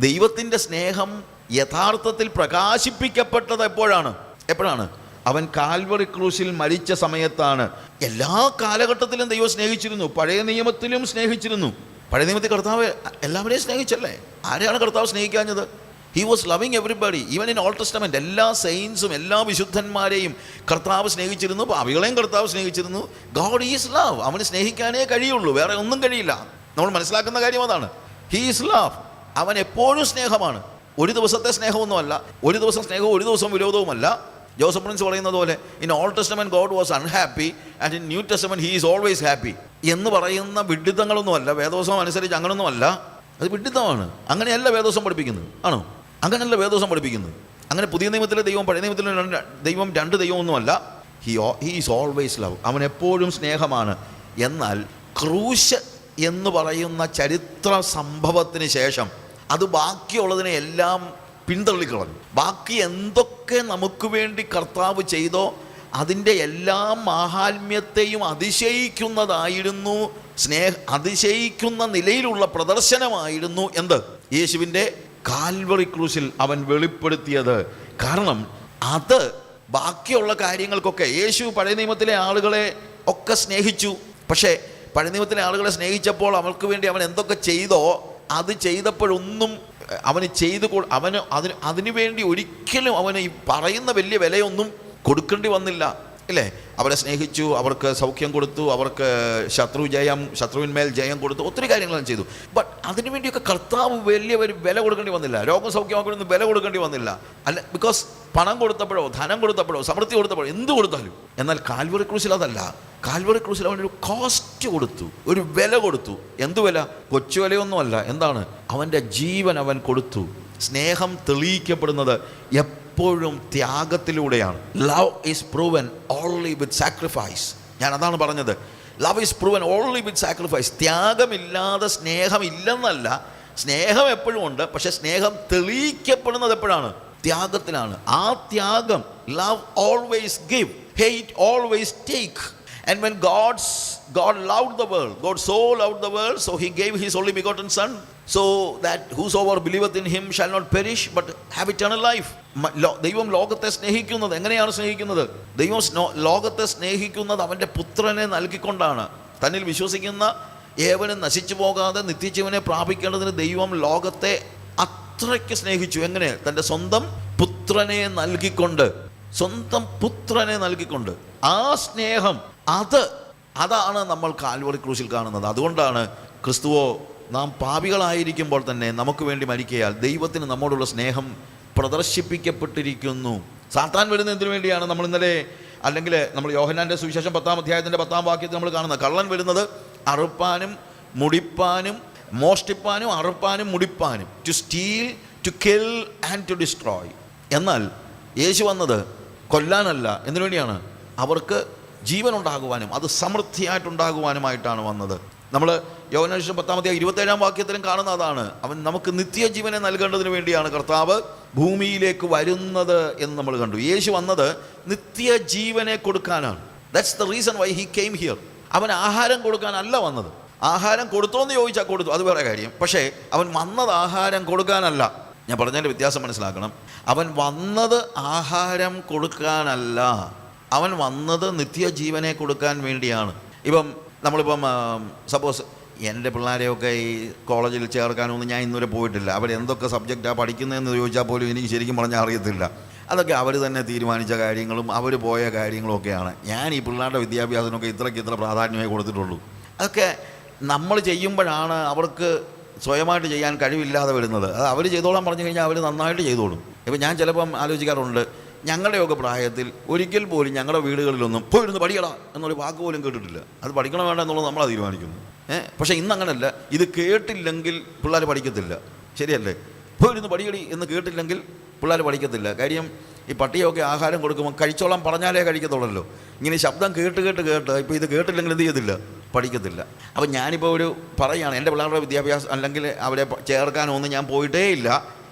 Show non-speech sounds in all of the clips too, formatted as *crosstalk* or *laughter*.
ദൈവത്തിന്റെ സ്നേഹം യഥാർത്ഥത്തിൽ പ്രകാശിപ്പിക്കപ്പെട്ടത് എപ്പോഴാണ്? എപ്പോഴാണ്? അവൻ കാൽവറി ക്രൂശിൽ മരിച്ച സമയത്താണ്. എല്ലാ കാലഘട്ടത്തിലും ദൈവം സ്നേഹിച്ചിരുന്നു. പഴയ നിയമത്തിലും സ്നേഹിച്ചിരുന്നു. പഴയ നിയമത്തിൽ കർത്താവ് എല്ലാവരെയും സ്നേഹിച്ചല്ലേ? ആരെയാണ് കർത്താവ് സ്നേഹിക്കാഞ്ഞത്? He was loving everybody even in old testament എല്ലാ സെയിൻസും എല്ലാ വിശുദ്ധന്മാരെയും കർത്താവ് സ്നേഹിച്ചിരുന്നു. പാവികളെയും കർത്താവ് സ്നേഹിച്ചിരുന്നു. ഗോഡ് ഈസ് ലവ് അവന് സ്നേഹിക്കാനേ കഴിയുള്ളൂ. വേറെ ഒന്നും കഴിയില്ല. നമ്മൾ മനസ്സിലാക്കുന്ന കാര്യം അതാണ്. ഹീ ഈസ് ലവ് അവൻ എപ്പോഴും സ്നേഹമാണ്. ഒരു ദിവസത്തെ സ്നേഹമൊന്നുമല്ല. ഒരു ദിവസം സ്നേഹവും ഒരു ദിവസം വിരോധവുമല്ല. ജോസഫ് പ്രിൻസ് പറയുന്നത് പോലെ in old testament God was unhappy and in new testament he is always happy എന്ന് പറയുന്ന വിഡിത്തങ്ങളൊന്നുമല്ല വേദോസം അനുസരിച്ച് അങ്ങനൊന്നുമല്ല. അത് വിഡിത്തമാണ് അങ്ങനെയല്ല വേദോസം പഠിപ്പിക്കുന്നത്. ആണോ? അങ്ങനെയല്ല വേദോസം പഠിപ്പിക്കുന്നത്. അങ്ങനെ പുതിയ നിയമത്തിലെ ദൈവം പഴയ നിയമത്തിലെ ദൈവം രണ്ട് ദൈവമൊന്നുമല്ല. He he is always love അവൻ എപ്പോഴും സ്നേഹമാണ്. എന്നാൽ ക്രൂശ് എന്ന് പറയുന്ന ചരിത്ര സംഭവത്തിന് ശേഷം അത് ബാക്കിയുള്ളതിനെ എല്ലാം പിന്തള്ളിക്കളഞ്ഞു. ബാക്കി എന്തൊക്കെ നമുക്ക് വേണ്ടി കർത്താവ് ചെയ്തോ അതിന്റെ എല്ലാ മാഹാത്മ്യത്തെയും അതിശയിക്കുന്നതായിരുന്നു സ്നേഹ അതിശയിക്കുന്ന നിലയിലുള്ള പ്രദർശനമായിരുന്നു എന്ത്? യേശുവിന്റെ കാൽവറി ക്രൂശിൽ അവൻ വെളിപ്പെടുത്തിയത്. കാരണം അത് ബാക്കിയുള്ള കാര്യങ്ങൾക്കൊക്കെ യേശു പഴയ നിയമത്തിലെ ആളുകളെ ഒക്കെ സ്നേഹിച്ചു. പക്ഷേ പഴയ നിയമത്തിലെ ആളുകളെ സ്നേഹിച്ചപ്പോൾ അവർക്ക് വേണ്ടി അവൻ എന്തൊക്കെ ചെയ്തോ അത് ചെയ്തപ്പോഴൊന്നും അവന് ചെയ്ത് അവന് അതിന് അതിനു വേണ്ടി ഒരിക്കലും അവന് ഈ പറയുന്ന വലിയ വിലയൊന്നും കൊടുക്കേണ്ടി വന്നില്ല. ഇല്ലേ അവരെ സ്നേഹിച്ചു അവർക്ക് സൗഖ്യം കൊടുത്തു അവർക്ക് ശത്രു ജയം ശത്രുവിന്മേൽ ജയം കൊടുത്തു ഒത്തിരി കാര്യങ്ങളാണ് ചെയ്തു. ബട്ട് അതിനു വേണ്ടിയൊക്കെ കർത്താവ് വലിയ ഒരു വില കൊടുക്കേണ്ടി വന്നില്ല. രോഗം സൗഖ്യമാക്കണമെന്ന് വില കൊടുക്കേണ്ടി വന്നില്ല. അല്ല ബിക്കോസ് പണം കൊടുത്തപ്പോഴോ ധനം കൊടുത്തപ്പോഴോ സമൃദ്ധി കൊടുത്തപ്പോഴോ എന്ത് കൊടുത്താലും. എന്നാൽ കാൽവറി ക്രൂസിൽ അതല്ല. കാൽവറി ക്രൂസിൽ അവനൊരു കോസ്റ്റ് കൊടുത്തു ഒരു വില കൊടുത്തു. എന്തു വില? കൊച്ചു വിലയൊന്നുമല്ല. എന്താണ്? അവന്റെ ജീവൻ അവൻ കൊടുത്തു. സ്നേഹം തെളിയിക്കപ്പെടുന്നത് എപ്പോഴും ത്യാഗത്തിലൂടെയാണ്. Love is proven only with sacrifice ഞാൻ അതാണ് പറഞ്ഞത്. Love is proven only with sacrifice ത്യാഗമില്ലാതെ സ്നേഹമില്ലെന്നല്ല. സ്നേഹം എപ്പോഴും ഉണ്ട് പക്ഷേ സ്നേഹം തെളിയിക്കപ്പെടുന്നത് എപ്പോഴാണ്? ത്യാഗത്തിലാണ് ആ ത്യാഗം love always give hate always take And when God's God loved the world, God so loved the world, so He gave His only begotten Son, so that whosoever believeth in Him shall not perish but have eternal life. മ- law- ദൈവം ലോകത്തെ സ്നേഹിക്കുന്നത് എങ്ങനെയാണ് സ്നേഹിക്കുന്നത് ദൈവം snow- ലോകത്തെ സ്നേഹിക്കുന്നത് അവൻ്റെ പുത്രനെ നൽകിക്കൊണ്ടാണ് തന്നിൽ വിശ്വസിക്കുന്ന ഏവനും നശിച്ചു പോകാതെ നിത്യജീവനെ പ്രാപിക്കേണ്ടതിന് ദൈവം ലോകത്തെ അത്രയ്ക്ക് സ്നേഹിച്ചു. എങ്ങനെ? തന്റെ സ്വന്തം പുത്രനെ നൽകിക്കൊണ്ട്. സ്വന്തം പുത്രനെ നൽകിക്കൊണ്ട്. ആ സ്നേഹം അത് അതാണ് നമ്മൾ കാൽവറി ക്രൂശിൽ കാണുന്നത്. അതുകൊണ്ടാണ് ക്രിസ്തുവോ നാം പാപികളായിരിക്കുമ്പോൾ തന്നെ നമുക്ക് വേണ്ടി മരിക്കയാൽ ദൈവത്തിന് നമ്മോടുള്ള സ്നേഹം പ്രദർശിപ്പിക്കപ്പെട്ടിരിക്കുന്നു. സാത്താൻ വരുന്ന എന്തിനു വേണ്ടിയാണ് നമ്മൾ ഇന്നലെ അല്ലെങ്കിൽ നമ്മൾ യോഹനാന്റെ സുവിശേഷം പത്താം അധ്യായത്തിന്റെ പത്താം വാക്യത്തിൽ നമ്മൾ കാണുന്നത്. കള്ളൻ വരുന്നത് അറുപ്പാനും മുടിപ്പാനും മോഷ്ടിപ്പാനും അറുപ്പാനും മുടിപ്പാനും to steal to kill and to destroy എന്നാൽ യേശു വന്നത് കൊല്ലാനല്ല. എന്തിനു വേണ്ടിയാണ്? അവർക്ക് ജീവൻ ഉണ്ടാകുവാനും അത് സമൃദ്ധിയായിട്ടുണ്ടാകുവാനുമായിട്ടാണ് വന്നത്. നമ്മൾ യോവനേഷം പത്താമത്തെ ഇരുപത്തേഴാം വാക്യത്തിലും കാണുന്ന അതാണ്. അവൻ നമുക്ക് നിത്യജീവനെ നൽകേണ്ടതിന് വേണ്ടിയാണ് കർത്താവ് ഭൂമിയിലേക്ക് വരുന്നത് എന്ന് നമ്മൾ കണ്ടു. യേശു വന്നത് നിത്യജീവനെ കൊടുക്കാനാണ്. That's the reason why he came here അവൻ ആഹാരം കൊടുക്കാനല്ല വന്നത്. ആഹാരം കൊടുത്തോന്ന് ചോദിച്ചാൽ കൊടുത്തു. അത് വേറെ കാര്യം. പക്ഷേ അവൻ വന്നത് ആഹാരം കൊടുക്കാനല്ല. ഞാൻ പറഞ്ഞതിന്റെ വ്യത്യാസം മനസ്സിലാക്കണം. അവൻ വന്നത് ആഹാരം കൊടുക്കാനല്ല. അവൻ വന്നത് നിത്യജീവനെ കൊടുക്കാൻ വേണ്ടിയാണ്. ഇപ്പം നമ്മളിപ്പം സപ്പോസ് എന്റെ പിള്ളേരെയൊക്കെ ഈ കോളേജിൽ ചേർക്കാനൊന്നും ഞാൻ ഇന്നുവരെ പോയിട്ടില്ല. അവർ എന്തൊക്കെ സബ്ജക്റ്റാണ് പഠിക്കുന്നതെന്ന് ചോദിച്ചാൽ പോലും എനിക്ക് ശരിക്കും പറഞ്ഞാൽ അറിയത്തില്ല. അതൊക്കെ അവർ തന്നെ തീരുമാനിച്ച കാര്യങ്ങളും അവർ പോയ കാര്യങ്ങളും ഒക്കെയാണ് ഞാൻ ഈ പിള്ളേരുടെ വിദ്യാഭ്യാസത്തിനൊക്കെ ഇത്രയ്ക്ക് ഇത്ര പ്രാധാന്യമേ കൊടുത്തിട്ടുള്ളൂ. അതൊക്കെ നമ്മൾ ചെയ്യുമ്പോഴാണ് അവർക്ക് സ്വയമായിട്ട് ചെയ്യാൻ കഴിവില്ലാതെ വരുന്നത്. അത് അവർ ചെയ്തോളാൻ പറഞ്ഞു കഴിഞ്ഞാൽ അവർ നന്നായിട്ട് ചെയ്തോളും. ഇപ്പം ഞാൻ ചിലപ്പം ആലോചിക്കാറുണ്ട് ഞങ്ങളുടെയൊക്കെ പ്രായത്തിൽ ഒരിക്കൽ പോലും ഞങ്ങളുടെ വീടുകളിലൊന്നും പോയിരുന്ന് പഠിക്കടാ എന്നൊരു വാക്ക് പോലും കേട്ടിട്ടില്ല. അത് പഠിക്കണം വേണ്ട എന്നുള്ളത് നമ്മളാണ് തീരുമാനിക്കുന്നു. ഏഹ് പക്ഷേ ഇന്ന് അങ്ങനെയല്ല ഇത് കേട്ടില്ലെങ്കിൽ പിള്ളേർ പഠിക്കത്തില്ല. ശരിയല്ലേ? പോയിരുന്ന് പഠിക്കടി എന്ന് കേട്ടില്ലെങ്കിൽ പിള്ളേർ പഠിക്കത്തില്ല. കാര്യം ഈ പട്ടിയൊക്കെ ആഹാരം കൊടുക്കുമ്പോൾ കഴിച്ചോളാൻ പറഞ്ഞാലേ കഴിക്കത്തുള്ളല്ലോ. ഇങ്ങനെ ശബ്ദം കേട്ട് കേട്ട് കേട്ട് ഇപ്പോൾ ഇത് കേട്ടില്ലെങ്കിൽ എന്ത് ചെയ്യത്തില്ല? പഠിക്കത്തില്ല. അപ്പം ഞാനിപ്പോൾ ഒരു പറയുകയാണ് എന്റെ പിള്ളേരുടെ വിദ്യാഭ്യാസം അല്ലെങ്കിൽ അവരെ ചേർക്കാനൊന്നും ഞാൻ പോയിട്ടേ ഇല്ല.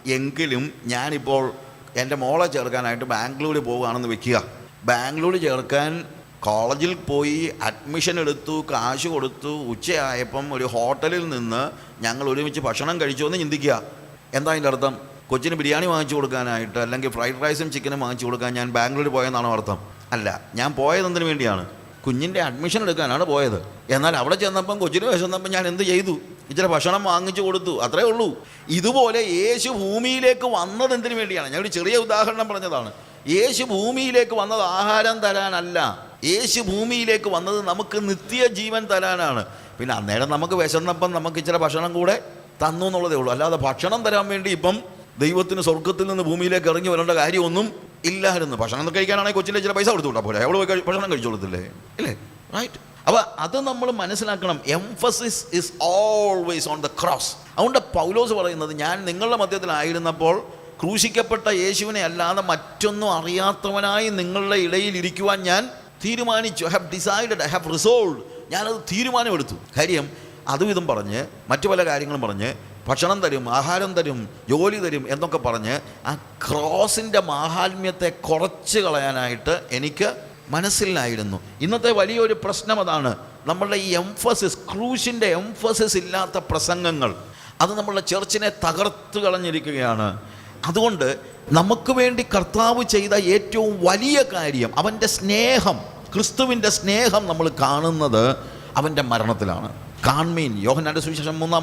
എങ്കിലും ഞാനിപ്പോൾ എന്റെ മോളെ ചേർക്കാനായിട്ട് ബാംഗ്ലൂർ പോവുകയാണെന്ന് വെക്കുക. ബാംഗ്ലൂർ ചേർക്കാൻ കോളേജിൽ പോയി അഡ്മിഷൻ എടുത്തു കാശ് കൊടുത്തു ഉച്ചയായപ്പം ഒരു ഹോട്ടലിൽ നിന്ന് ഞങ്ങൾ ഒരുമിച്ച് ഭക്ഷണം കഴിച്ചു എന്ന് ചിന്തിക്കുക. എന്താ അതിന്റെ അർത്ഥം? കൊച്ചിന് ബിരിയാണി വാങ്ങിച്ചു കൊടുക്കാനായിട്ട് അല്ലെങ്കിൽ ഫ്രൈഡ് റൈസും ചിക്കനും വാങ്ങിച്ചു കൊടുക്കാൻ ഞാൻ ബാംഗ്ലൂർ പോയെന്നാണോ അർത്ഥം? അല്ല ഞാൻ പോയത് എന്തിനു വേണ്ടിയാണ്? കുഞ്ഞിന്റെ അഡ്മിഷൻ എടുക്കാനാണ് പോയത്. എന്നാൽ അവിടെ ചെന്നപ്പം കൊച്ചിന് വിശന്നപ്പം ഞാൻ എന്ത് ചെയ്തു? ഇച്ചിരി ഭക്ഷണം വാങ്ങിച്ചു കൊടുത്തു. അത്രേ ഉള്ളൂ. ഇതുപോലെ യേശു ഭൂമിയിലേക്ക് വന്നത് എന്തിനു വേണ്ടിയാണ്? ഞാൻ ഒരു ചെറിയ ഉദാഹരണം പറഞ്ഞതാണ്. യേശു ഭൂമിയിലേക്ക് വന്നത് ആഹാരം തരാനല്ല. യേശു ഭൂമിയിലേക്ക് വന്നത് നമുക്ക് നിത്യ ജീവൻ തരാനാണ്. പിന്നെ അന്നേരം നമുക്ക് വിശന്നപ്പം നമുക്ക് ഇച്ചിരി ഭക്ഷണം കൂടെ തന്നു എന്നുള്ളതേ ഉള്ളൂ. അല്ലാതെ ഭക്ഷണം തരാൻ വേണ്ടി ഇപ്പം ദൈവത്തിന് സ്വർഗത്തിൽ നിന്ന് ഭൂമിയിലേക്ക് ഇറങ്ങി വരേണ്ട കാര്യമൊന്നും ഇല്ലായിരുന്നു. ഭക്ഷണം കഴിക്കാനാണെങ്കിൽ കൊച്ചിലെ ചില പൈസ കൊടുത്തു വിട്ടാൽ പോലെ പോയി ഭക്ഷണം കഴിച്ചു കൊടുത്തില്ലേ ഇല്ലേ? റൈറ്റ് അപ്പോൾ അത് നമ്മൾ മനസ്സിലാക്കണം. Emphasis is always on the cross അതുകൊണ്ട് പൗലോസ് പറയുന്നത് ഞാൻ നിങ്ങളുടെ മധ്യത്തിലായിരുന്നപ്പോൾ ക്രൂശിക്കപ്പെട്ട യേശുവിനെ അല്ലാതെ മറ്റൊന്നും അറിയാത്തവനായി നിങ്ങളുടെ ഇടയിൽ ഇരിക്കുവാൻ ഞാൻ തീരുമാനിച്ചു. I have decided I have resolve ഞാനത് തീരുമാനമെടുത്തു. കാര്യം അതും ഇതും പറഞ്ഞ് മറ്റു പല കാര്യങ്ങളും പറഞ്ഞ് ഭക്ഷണം തരും ആഹാരം തരും ജോലി തരും എന്നൊക്കെ പറഞ്ഞ് ആ ക്രോസിന്റെ മാഹാത്മ്യത്തെ കുറച്ച് കളയാനായിട്ട് എനിക്ക് മനസ്സിലായിരുന്നു. ഇന്നത്തെ വലിയൊരു പ്രശ്നം അതാണ് നമ്മളുടെ ഈ എംഫസിസ് ക്രൂശിന്റെ എംഫസിസ് ഇല്ലാത്ത പ്രസംഗങ്ങൾ. അത് നമ്മളുടെ ചർച്ചിനെ തകർത്ത് കളഞ്ഞിരിക്കുകയാണ്. അതുകൊണ്ട് നമുക്ക് വേണ്ടി കർത്താവ് ചെയ്ത ഏറ്റവും വലിയ കാര്യം അവന്റെ സ്നേഹം ക്രിസ്തുവിന്റെ സ്നേഹം നമ്മൾ കാണുന്നത് അവന്റെ മരണത്തിലാണ്. കാൺമീൻ. യോഹനാന്റെ സുവിശേഷം മൂന്നാം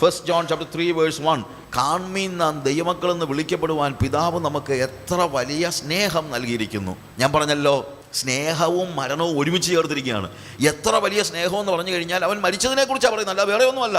first John chapter three verse one കാൺമീൻ നാം ദൈവമക്കളെന്ന് വിളിക്കപ്പെടുവാൻ പിതാവ് നമുക്ക് എത്ര വലിയ സ്നേഹം നൽകിയിരിക്കുന്നു. ഞാൻ പറഞ്ഞല്ലോ സ്നേഹവും മരണവും ഒരുമിച്ച് ചേർത്തിരിക്കുകയാണ്. എത്ര വലിയ സ്നേഹം എന്ന് പറഞ്ഞു കഴിഞ്ഞാൽ അവൻ മരിച്ചതിനെക്കുറിച്ചാണ് പറയുന്നത് അല്ല വേറെ ഒന്നുമല്ല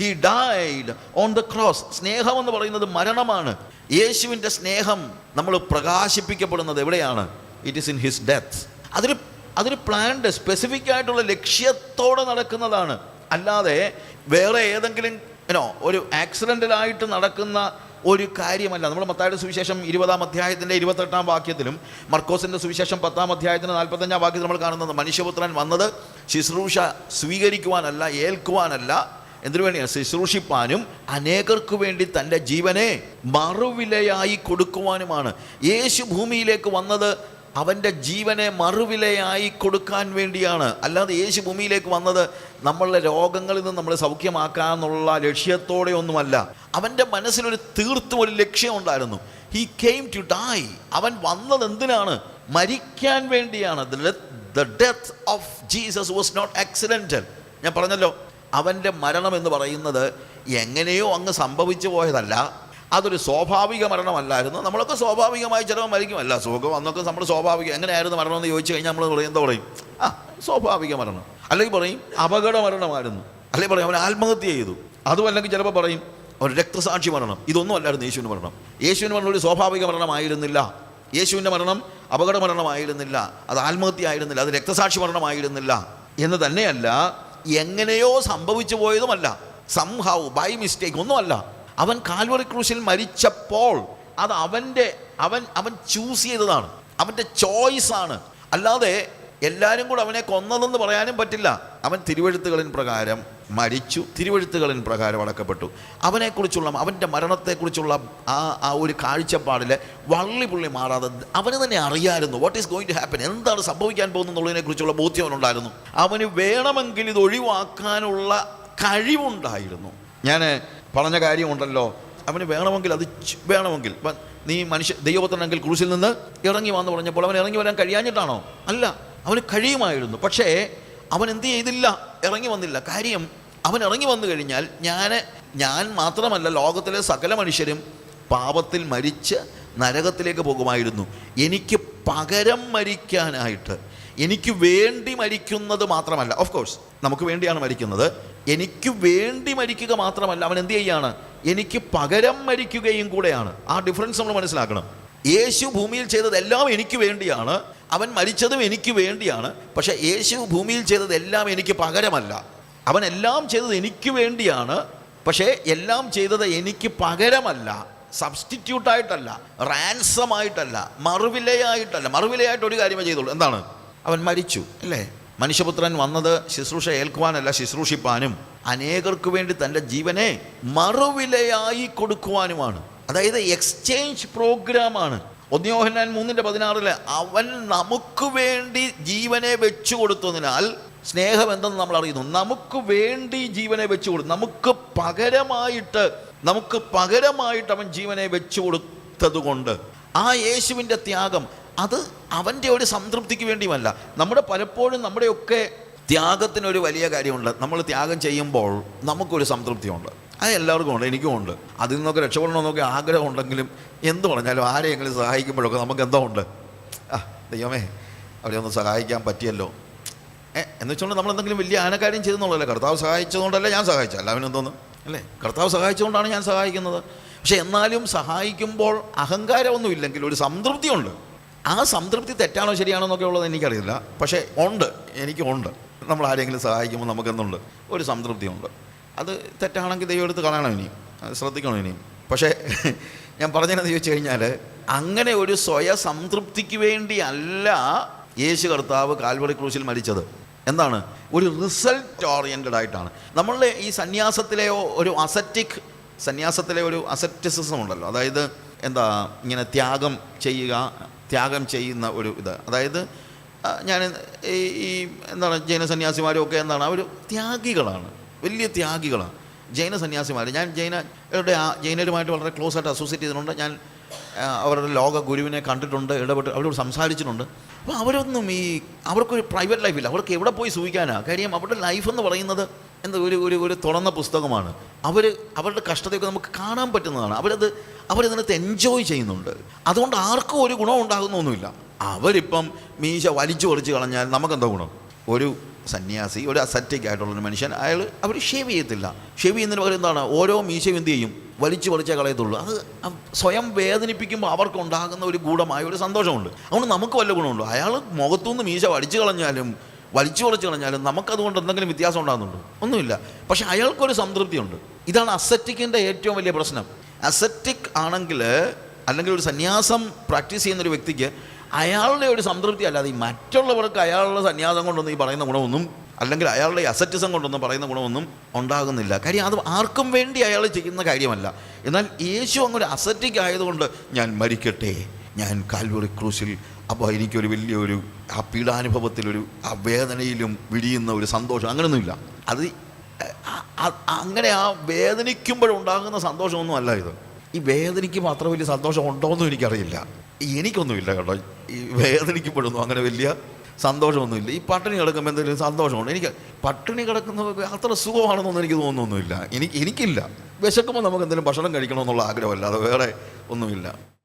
he died on the cross സ്നേഹം എന്ന് പറയുന്നത് മരണമാണ്. യേശുവിന്റെ സ്നേഹം നമ്മൾ പ്രകാശിപ്പിക്കപ്പെടുന്നത് എവിടെയാണ്? It is in his death അതൊരു അതൊരു പ്ലാൻഡ് സ്പെസിഫിക് ആയിട്ടുള്ള ലക്ഷ്യത്തോടെ നടക്കുന്നതാണ്. അല്ലാതെ വേറെ ഏതെങ്കിലും ഇനോ ഒരു ആക്സിഡന്റലായിട്ട് നടക്കുന്ന ഒരു കാര്യമല്ല. നമ്മൾ മത്തായുടെ സുവിശേഷം ഇരുപതാം അധ്യായത്തിന്റെ ഇരുപത്തെട്ടാം വാക്യത്തിലും മർക്കോസിന്റെ സുവിശേഷം പത്താം അധ്യായത്തിന്റെ നാൽപ്പത്തഞ്ചാം വാക്യത്തിൽ നമ്മൾ കാണുന്നത് മനുഷ്യപുത്രൻ വന്നത് ശുശ്രൂഷ സ്വീകരിക്കുവാനല്ല ഏൽക്കുവാനല്ല. എന്തിനു വേണ്ടിയാണ്? ശുശ്രൂഷിപ്പാനും അനേകർക്ക് വേണ്ടി തന്റെ ജീവനെ മറുവിലയായി കൊടുക്കുവാനുമാണ്. യേശു ഭൂമിയിലേക്ക് വന്നത് അവന്റെ ജീവനെ മറുവിലയായി കൊടുക്കാൻ വേണ്ടിയാണ്. അല്ലാതെ യേശു ഭൂമിയിലേക്ക് വന്നത് നമ്മളുടെ രോഗങ്ങളിൽ നിന്ന് നമ്മളെ സൗഖ്യമാക്കാന്നുള്ള ലക്ഷ്യത്തോടെ ഒന്നുമല്ല. അവന്റെ മനസ്സിലൊരു തീർത്തും ഒരു ലക്ഷ്യമുണ്ടായിരുന്നു ഹി കെയിം ടു ഡൈ അവൻ വന്നത് എന്തിനാണ്? മരിക്കാൻ വേണ്ടിയാണ്. The death of Jesus was not accidental ഞാൻ പറഞ്ഞല്ലോ അവന്റെ മരണം എന്ന് പറയുന്നത് എങ്ങനെയോ അങ്ങ് സംഭവിച്ചു പോയതല്ല. അതൊരു സ്വാഭാവിക മരണമല്ലായിരുന്നു. നമ്മളൊക്കെ സ്വാഭാവികമായി ചിലപ്പോൾ മരിക്കുമല്ല സുഖം അന്നൊക്കെ നമ്മൾ സ്വാഭാവികം എങ്ങനെയായിരുന്നു മരണം എന്ന് ചോദിച്ചു കഴിഞ്ഞാൽ നമ്മൾ പറയും എന്താ പറയും? ആ സ്വാഭാവിക മരണം. അല്ലെങ്കിൽ പറയും അപകട മരണമായിരുന്നു. അല്ലെങ്കിൽ പറയും അവൻ ആത്മഹത്യ ചെയ്തു. അതും അല്ലെങ്കിൽ ചിലപ്പോൾ പറയും ഒരു രക്തസാക്ഷി മരണം. ഇതൊന്നും അല്ലായിരുന്നു യേശുവിന്റെ മരണം. യേശുവിന്റെ മരണം ഒരു സ്വാഭാവിക മരണമായിരുന്നില്ല. യേശുവിന്റെ മരണം അപകട മരണമായിരുന്നില്ല. അത് ആത്മഹത്യ ആയിരുന്നില്ല. അത് രക്തസാക്ഷി മരണമായിരുന്നില്ല. എന്ന് തന്നെയല്ല എങ്ങനെയോ സംഭവിച്ചു പോയതുമല്ല. സംഹൗ ബൈ മിസ്റ്റേക്ക് ഒന്നുമല്ല. അവൻ കാൽവറി ക്രൂശിൽ മരിച്ചപ്പോൾ അത് അവന്റെ അവൻ അവൻ ചൂസ് ചെയ്തതാണ്. അവന്റെ ചോയ്സാണ് അല്ലാതെ എല്ലാവരും കൂടെ അവനെ കൊന്നതെന്ന് പറയാനും പറ്റില്ല. അവൻ തിരുവഴുത്തുകളിൻ പ്രകാരം മരിച്ചു. തിരുവഴുത്തുകളിൻ പ്രകാരം അടക്കപ്പെട്ടു. അവനെക്കുറിച്ചുള്ള അവന്റെ മരണത്തെക്കുറിച്ചുള്ള ആ ആ ഒരു കാഴ്ചപ്പാടിൽ വള്ളി പുള്ളി മാറാതെ അവന് തന്നെ അറിയായിരുന്നു. What is going to happen എന്താണ് സംഭവിക്കാൻ പോകുന്നതിനെ എന്നുള്ളതിനെക്കുറിച്ചുള്ള ബോധ്യം അവനുണ്ടായിരുന്നു. അവന് വേണമെങ്കിൽ ഇത് ഒഴിവാക്കാനുള്ള കഴിവുണ്ടായിരുന്നു. ഞാൻ പറഞ്ഞ കാര്യമുണ്ടല്ലോ. അവന് വേണമെങ്കിൽ അത് വേണമെങ്കിൽ. നീ മനുഷ്യ ദൈവപുത്രനെങ്കിൽ ക്രൂസിൽ നിന്ന് ഇറങ്ങി വന്ന് പറഞ്ഞപ്പോൾ അവൻ ഇറങ്ങി വരാൻ കഴിയാഞ്ഞിട്ടാണോ? അല്ല അവന് കഴിയുമായിരുന്നു. പക്ഷേ അവൻ എന്ത് ചെയ്തില്ല? ഇറങ്ങി വന്നില്ല. കാര്യം അവൻ ഇറങ്ങി വന്നു കഴിഞ്ഞാൽ ഞാൻ ഞാൻ മാത്രമല്ല ലോകത്തിലെ സകല മനുഷ്യരും പാപത്തിൽ മരിച്ച് നരകത്തിലേക്ക് പോകുമായിരുന്നു. എനിക്ക് പകരം മരിക്കാനായിട്ട് എനിക്ക് വേണ്ടി മരിക്കുന്നത് മാത്രമല്ല. ഓഫ് കോഴ്സ് നമുക്ക് വേണ്ടിയാണ് മരിക്കുന്നത്. എനിക്ക് വേണ്ടി മരിക്കുക മാത്രമല്ല അവൻ എന്ത് ചെയ്യാണ്? എനിക്ക് പകരം മരിക്കുകയും കൂടെയാണ്. ആ ഡിഫറൻസ് നമ്മൾ മനസ്സിലാക്കണം. യേശു ഭൂമിയിൽ ചെയ്തതെല്ലാം എനിക്ക് വേണ്ടിയാണ്. അവൻ മരിച്ചതും എനിക്ക് വേണ്ടിയാണ്. പക്ഷേ യേശു ഭൂമിയിൽ ചെയ്തതെല്ലാം എനിക്ക് പകരമല്ല. അവൻ എല്ലാം ചെയ്തത് എനിക്ക് വേണ്ടിയാണ്. പക്ഷേ എല്ലാം ചെയ്തത് എനിക്ക് പകരമല്ല. സബ്സ്റ്റിറ്റ്യൂട്ടായിട്ടല്ല റാൻസമായിട്ടല്ല മറുവിലയായിട്ടല്ല. മറുവിലയായിട്ട് ഒരു കാര്യമേ ചെയ്തുള്ളൂ. എന്താണ്? അവൻ മരിച്ചു അല്ലേ? മനുഷ്യപുത്രൻ വന്നത് ശുശ്രൂഷ ഏൽക്കുവാനല്ല ശുശ്രൂഷിപ്പാനും അനേകർക്ക് വേണ്ടി തന്റെ ജീവനെ മറുവിലയായി കൊടുക്കുവാനുമാണ്. അതായത് എക്സ്ചേഞ്ച് പ്രോഗ്രാമാണ് ഒന്നിയോഹനാൻ മൂന്നിന്റെ പതിനാറിൽ അവൻ നമുക്ക് വേണ്ടി ജീവനെ വെച്ചു കൊടുത്തതിനാൽ സ്നേഹം എന്തെന്ന് നമ്മൾ അറിയുന്നു? നമുക്ക് വേണ്ടി ജീവനെ വെച്ചു കൊടുത്തു നമുക്ക് പകരമായിട്ട് നമുക്ക് പകരമായിട്ട് അവൻ ജീവനെ വെച്ചു കൊടുത്തത് കൊണ്ട് ആ യേശുവിന്റെ ത്യാഗം അത് അവന്റെ ഒരു സംതൃപ്തിക്ക് വേണ്ടിയുമല്ല. നമ്മുടെ പലപ്പോഴും നമ്മുടെയൊക്കെ ത്യാഗത്തിനൊരു വലിയ കാര്യമുണ്ട്. നമ്മൾ ത്യാഗം ചെയ്യുമ്പോൾ നമുക്കൊരു സംതൃപ്തിയുണ്ട്. അത് എല്ലാവർക്കും ഉണ്ട് എനിക്കും ഉണ്ട്. അതിൽ നിന്നൊക്കെ രക്ഷപ്പെടണമെന്നൊക്കെ ആഗ്രഹം ഉണ്ടെങ്കിലും എന്ത് പറഞ്ഞാലും ആരെയെങ്കിലും സഹായിക്കുമ്പോഴൊക്കെ നമുക്ക് എന്തോ ഉണ്ട്. ആ ദൈവമേ അവരെ ഒന്ന് സഹായിക്കാൻ പറ്റിയല്ലോ. എന്ന് വെച്ചുകൊണ്ട് നമ്മൾ എന്തെങ്കിലും വലിയ ആനക്കാര്യം ചെയ്തെന്നുള്ളതല്ലേ? കർത്താവ് സഹായിച്ചതുകൊണ്ടല്ലേ ഞാൻ സഹായിച്ചത്? അല്ല അവനെന്തോന്ന് അല്ലേ? കർത്താവ് സഹായിച്ചുകൊണ്ടാണ് ഞാൻ സഹായിക്കുന്നത്. പക്ഷെ എന്നാലും സഹായിക്കുമ്പോൾ അഹങ്കാരമൊന്നും ഇല്ലെങ്കിൽ ഒരു സംതൃപ്തിയുണ്ട്. ആ സംതൃപ്തി തെറ്റാണോ ശരിയാണോ എന്നൊക്കെ ഉള്ളത് എനിക്കറിയില്ല. പക്ഷേ ഉണ്ട്. എനിക്കുണ്ട് നമ്മൾ ആരെങ്കിലും സഹായിക്കുമ്പോൾ നമുക്കെന്നുണ്ട് ഒരു സംതൃപ്തിയുണ്ട്. അത് തെറ്റാണെങ്കിൽ ദൈവം എടുത്ത് കളയണം ഇനിയും ശ്രദ്ധിക്കണം ഇനിയും. പക്ഷേ *laughs* ഞാൻ പറഞ്ഞതെന്ന് ചോദിച്ചു കഴിഞ്ഞാൽ അങ്ങനെ ഒരു സ്വയ സംതൃപ്തിക്ക് വേണ്ടിയല്ല യേശു കർത്താവ് കാൽവറി ക്രൂശിൽ മരിച്ചത്. എന്താണ്? ഒരു റിസൾട്ട് ഓറിയന്റഡ് ആയിട്ടാണ്. നമ്മളുടെ ഈ സന്യാസത്തിലെ ഒരു അസറ്റിക് സന്യാസത്തിലെ ഒരു അസറ്റിസിസം ഉണ്ടല്ലോ. അതായത് എന്താ ഇങ്ങനെ ത്യാഗം ചെയ്യുക ത്യാഗം ചെയ്യുന്ന ഒരു ഇത്. അതായത് ഞാൻ ഈ എന്താണ് ജൈന സന്യാസിമാരും ഒക്കെ എന്താണ് അവർ ത്യാഗികളാണ്. വലിയ ത്യാഗികളാണ്. ജൈന സന്യാസിമാർ ഞാൻ ജൈനരുടെ ആ ജൈനരുമായിട്ട് വളരെ ക്ലോസ് ആയിട്ട് അസോസിയേറ്റ് ചെയ്തിട്ടുണ്ട് ഞാൻ അവരുടെ ലോക ഗുരുവിനെ കണ്ടിട്ടുണ്ട് ഇടപെട്ട് അവരോട് സംസാരിച്ചിട്ടുണ്ട്. അപ്പോൾ അവരൊന്നും ഈ അവർക്കൊരു പ്രൈവറ്റ് ലൈഫില്ല അവർക്ക് എവിടെ പോയി സൂചിക്കാനാണ് കാര്യം അവരുടെ ലൈഫ് എന്ന് പറയുന്നത് എന്താ ഒരു ഒരു ഒരു തുറന്ന പുസ്തകമാണ്. അവർ അവരുടെ കഷ്ടതയൊക്കെ നമുക്ക് കാണാൻ പറ്റുന്നതാണ്. അവരത് അവരതിനകത്ത് എൻജോയ് ചെയ്യുന്നുണ്ട്. അതുകൊണ്ട് ആർക്കും ഒരു ഗുണം ഉണ്ടാകുന്നൊന്നുമില്ല. അവരിപ്പം മീശ വലിച്ചു വലിച്ചു കളഞ്ഞാൽ നമുക്കെന്താ ഗുണം? ഒരു സന്യാസി ഒരു അസറ്റിക് ആയിട്ടുള്ള ഒരു മനുഷ്യൻ അയാൾ അവർ ഷേവ് ചെയ്യത്തില്ല. ഷേവ് ചെയ്യുന്നതിന് പകരം എന്താണ്? ഓരോ മീശയും എന്ത് ചെയ്യും? വലിച്ചു പൊളിച്ചേ കളയത്തുള്ളൂ. അത് സ്വയം വേദനിപ്പിക്കുമ്പോൾ അവർക്കുണ്ടാകുന്ന ഒരു ഗൂഢമായ ഒരു സന്തോഷമുണ്ട്. അതുകൊണ്ട് നമുക്ക് വല്ല ഗുണമുണ്ടോ. അയാൾ മുഖത്തുനിന്ന് മീശ വലിച്ചു കളഞ്ഞാലും വലിച്ചു പൊളിച്ച് കളഞ്ഞാലും നമുക്കതുകൊണ്ട് എന്തെങ്കിലും വ്യത്യാസം ഉണ്ടാകുന്നുണ്ടോ. ഒന്നുമില്ല. പക്ഷേ അയാൾക്കൊരു സംതൃപ്തിയുണ്ട്. ഇതാണ് അസറ്റിക്കിന്റെ ഏറ്റവും വലിയ പ്രശ്നം. അസറ്റിക് ആണെങ്കിൽ അല്ലെങ്കിൽ ഒരു സന്യാസം പ്രാക്ടീസ് ചെയ്യുന്ന ഒരു വ്യക്തിക്ക് അയാളുടെ ഒരു സംതൃപ്തി അല്ലാതെ ഈ മറ്റുള്ളവർക്ക് അയാളുടെ സന്യാസം കൊണ്ടൊന്നും ഈ പറയുന്ന ഗുണമൊന്നും അല്ലെങ്കിൽ അയാളുടെ അസറ്റിസം കൊണ്ടൊന്നും പറയുന്ന ഗുണമൊന്നും ഉണ്ടാകുന്നില്ല. കാര്യം അത് ആർക്കും വേണ്ടി അയാൾ ചെയ്യുന്ന കാര്യമല്ല. എന്നാൽ യേശു അങ്ങൊരു അസറ്റിക് ആയതുകൊണ്ട് ഞാൻ മരിക്കട്ടെ ഞാൻ കാൽവറി ക്രൂശിൽ അപ്പോൾ എനിക്കൊരു വലിയൊരു ആ പീഡാനുഭവത്തിലൊരു ആ വേദനയിലും വിരിയുന്ന ഒരു സന്തോഷം അങ്ങനെയൊന്നുമില്ല അത് ആ- അങ്ങനെ ആ വേദനിക്കുമ്പോഴുണ്ടാകുന്ന സന്തോഷമൊന്നും അല്ല ഇത്. ഈ വേദനിക്കുമ്പോൾ അത്ര വലിയ സന്തോഷം ഉണ്ടോയെന്നും എനിക്കറിയില്ല. എനിക്കൊന്നുമില്ല കേട്ടോ. ഈ വേദനിക്കുമ്പോഴൊന്നും അങ്ങനെ വലിയ സന്തോഷമൊന്നുമില്ല ഈ പട്ടിണി കിടക്കുമ്പോൾ എന്തെങ്കിലും സന്തോഷമുണ്ട്? എനിക്ക് പട്ടിണി കിടക്കുന്നത് അത്ര സുഖമാണെന്നൊന്നും എനിക്ക് തോന്നുന്നൊന്നുമില്ല. എനിക്ക് എനിക്കില്ല. വിശക്കുമ്പോൾ നമുക്ക് എന്തെങ്കിലും ഭക്ഷണം കഴിക്കണമെന്നുള്ള ആഗ്രഹമല്ല അത് വേറെ ഒന്നുമില്ല.